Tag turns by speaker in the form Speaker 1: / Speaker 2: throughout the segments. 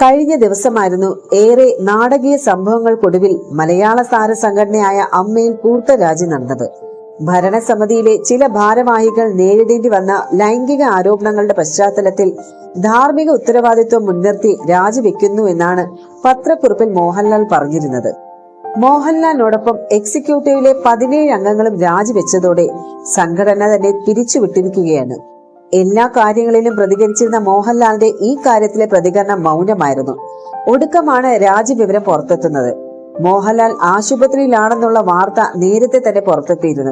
Speaker 1: കഴിഞ്ഞ ദിവസമായിരുന്നു ഏറെ നാടകീയ സംഭവങ്ങൾക്കൊടുവിൽ മലയാള താര സംഘടനയായ അമ്മയിൽ കൂട്ടരാജി നടന്നത്. ഭരണസമിതിയിലെ ചില ഭാരവാഹികൾ നേരിടേണ്ടി വന്ന ലൈംഗിക ആരോപണങ്ങളുടെ പശ്ചാത്തലത്തിൽ ധാർമ്മിക ഉത്തരവാദിത്വം മുൻനിർത്തി രാജിവെക്കുന്നു എന്നാണ് പത്രക്കുറിപ്പിൽ മോഹൻലാൽ പറഞ്ഞിരുന്നത്. മോഹൻലാലിനോടൊപ്പം എക്സിക്യൂട്ടീവിലെ പതിനേഴ് അംഗങ്ങളും രാജിവെച്ചതോടെ സംഘടന തന്നെ പിരിച്ചുവിട്ടിരിക്കുകയാണ്. എല്ലാ കാര്യങ്ങളിലും പ്രതികരിച്ചിരുന്ന മോഹൻലാലിന്റെ ഈ കാര്യത്തിലെ പ്രതികരണം മൗനമായിരുന്നു. ഒടുക്കമാണ് രാജ്യവിവരം പുറത്തെത്തുന്നത്. മോഹൻലാൽ ആശുപത്രിയിലാണെന്നുള്ള വാർത്ത നേരത്തെ തന്നെ പുറത്തെത്തിയിരുന്നു.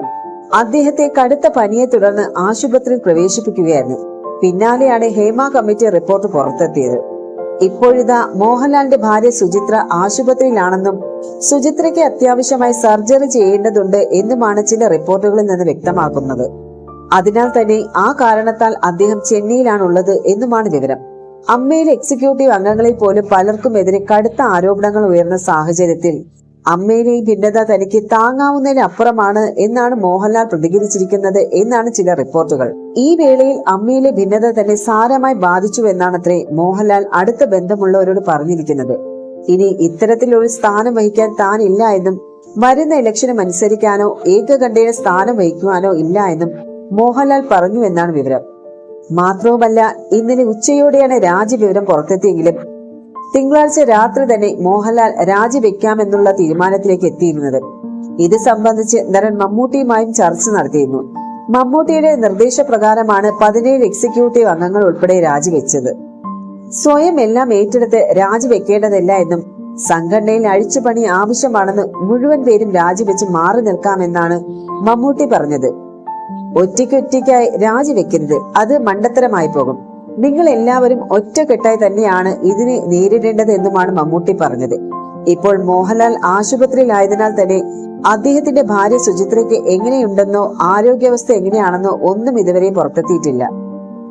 Speaker 1: അദ്ദേഹത്തെ കടുത്ത പനിയെ തുടർന്ന് ആശുപത്രിയിൽ പ്രവേശിപ്പിക്കുകയായിരുന്നു. പിന്നാലെയാണ് ഹേമ കമ്മിറ്റി റിപ്പോർട്ട് പുറത്തെത്തിയത്. ഇപ്പോഴിതാ മോഹൻലാലിന്റെ ഭാര്യ സുചിത്ര ആശുപത്രിയിലാണെന്നും സുചിത്രയ്ക്ക് അത്യാവശ്യമായി സർജറി ചെയ്യേണ്ടതുണ്ട് എന്നുമാണ് ചില റിപ്പോർട്ടുകളിൽ നിന്ന് വ്യക്തമാക്കുന്നത്. അതിനാൽ തന്നെ ആ കാരണത്താൽ അദ്ദേഹം ചെന്നൈയിലാണുള്ളത് എന്നുമാണ് വിവരം. അമ്മയിലെ എക്സിക്യൂട്ടീവ് അംഗങ്ങളിൽ പോലും പലർക്കുമെതിരെ കടുത്ത ആരോപണങ്ങൾ ഉയർന്ന സാഹചര്യത്തിൽ അമ്മയിലെ ഈ ഭിന്നത തനിക്ക് താങ്ങാവുന്നതിന് അപ്പുറമാണ് എന്നാണ് മോഹൻലാൽ പ്രതികരിച്ചിരിക്കുന്നത് എന്നാണ് ചില റിപ്പോർട്ടുകൾ. ഈ വേളയിൽ അമ്മയിലെ ഭിന്നത തന്നെ സാരമായി ബാധിച്ചു എന്നാണത്രേ മോഹൻലാൽ അടുത്ത ബന്ധമുള്ളവരോട് പറഞ്ഞിരിക്കുന്നത്. ഇനി ഇത്തരത്തിലൊരു സ്ഥാനം വഹിക്കാൻ താൻ ഇല്ല എന്നും വരുന്ന ഇലക്ഷന് മത്സരിക്കാനോ ഏകകണ്ഠേന സ്ഥാനം വഹിക്കുവാനോ ഇല്ല എന്നും മോഹൻലാൽ പറഞ്ഞു എന്നാണ് വിവരം. മാത്രവുമല്ല ഇന്നലെ ഉച്ചയോടെയാണ് രാജിവിവരം പുറത്തെത്തിയെങ്കിലും തിങ്കളാഴ്ച രാത്രി തന്നെ മോഹൻലാൽ രാജിവെക്കാമെന്നുള്ള തീരുമാനത്തിലേക്ക് എത്തിയിരുന്നത്. ഇത് സംബന്ധിച്ച് നരൻ മമ്മൂട്ടിയുമായും ചർച്ച നടത്തിയിരുന്നു. മമ്മൂട്ടിയുടെ നിർദ്ദേശപ്രകാരമാണ് പതിനേഴ് എക്സിക്യൂട്ടീവ് അംഗങ്ങൾ ഉൾപ്പെടെ രാജിവെച്ചത് സ്വയം എല്ലാം ഏറ്റെടുത്ത് രാജിവെക്കേണ്ടതില്ല എന്നും സംഘടനയിൽ അഴിച്ചുപണി ആവശ്യമാണെന്ന് മുഴുവൻ പേരും രാജിവെച്ച് മാറി നിൽക്കാമെന്നാണ് മമ്മൂട്ടി പറഞ്ഞത്. ഒറ്റയ്ക്കൊറ്റയ്ക്കായി രാജിവെക്കരുത്. അത് മണ്ടത്തരമായി പോകും. നിങ്ങൾ എല്ലാവരും ഒറ്റക്കെട്ടായി തന്നെയാണ് ഇതിനെ നേരിടേണ്ടത് എന്നുമാണ് മമ്മൂട്ടി പറഞ്ഞത്. ഇപ്പോൾ മോഹൻലാൽ ആശുപത്രിയിലായതിനാൽ തന്നെ അദ്ദേഹത്തിന്റെ ഭാര്യ സുചിത്രയ്ക്ക് എങ്ങനെയുണ്ടെന്നോ ആരോഗ്യാവസ്ഥ എങ്ങനെയാണെന്നോ ഒന്നും ഇതുവരെയും പുറത്തെത്തിയിട്ടില്ല.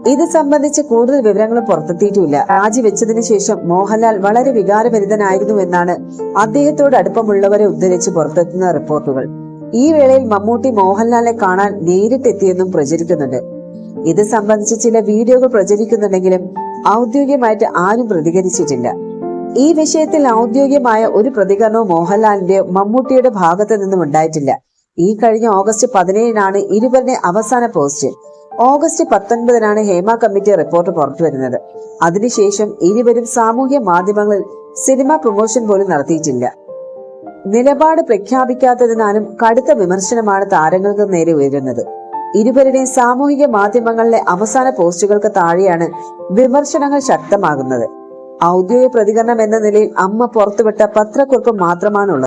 Speaker 1: ഇത് സംബന്ധിച്ച് കൂടുതൽ വിവരങ്ങൾ പുറത്തെത്തിയിട്ടില്ല. രാജിവെച്ചതിനു ശേഷം മോഹൻലാൽ വളരെ വികാരഭരിതനായിരുന്നു എന്നാണ് അദ്ദേഹത്തോട് അടുപ്പമുള്ളവരെ ഉദ്ധരിച്ച് പുറത്തെത്തുന്ന റിപ്പോർട്ടുകൾ. ഈ വേളയിൽ മമ്മൂട്ടി മോഹൻലാലിനെ കാണാൻ നേരിട്ടെത്തിയെന്നും പ്രചരിക്കുന്നുണ്ട്. ഇത് സംബന്ധിച്ച് ചില വീഡിയോകൾ പ്രചരിക്കുന്നുണ്ടെങ്കിലും ഔദ്യോഗികമായിട്ട് ആരും പ്രതികരിച്ചിട്ടില്ല. ഈ വിഷയത്തിൽ ഔദ്യോഗികമായ ഒരു പ്രതികരണവും മോഹൻലാലിന്റെ മമ്മൂട്ടിയുടെ ഭാഗത്തു നിന്നും ഉണ്ടായിട്ടില്ല. ഈ കഴിഞ്ഞ ഓഗസ്റ്റ് പതിനേഴിനാണ് ഇരുവരുടെ അവസാന പോസ്റ്റ്. ഓഗസ്റ്റ് പത്തൊൻപതിനാണ് ഹേമ കമ്മിറ്റി റിപ്പോർട്ട് പുറത്തുവരുന്നത് അതിനുശേഷം ഇരുവരും സാമൂഹ്യ മാധ്യമങ്ങളിൽ സിനിമ പ്രൊമോഷൻ പോലും നടത്തിയിട്ടില്ല. നിലപാട് പ്രഖ്യാപിക്കാത്തതിനാലും കടുത്ത വിമർശനമാണ് താരങ്ങൾക്ക് നേരെ ഉയരുന്നത്. ഇരുവരുടെയും സാമൂഹിക മാധ്യമങ്ങളിലെ അവസാന പോസ്റ്റുകൾക്ക് താഴെയാണ് വിമർശനങ്ങൾ ശക്തമാകുന്നത്. ഔദ്യോഗിക പ്രതികരണം എന്ന നിലയിൽ അമ്മ പുറത്തുവിട്ട പത്രക്കുറിപ്പ് മാത്രമാണുള്ളത്.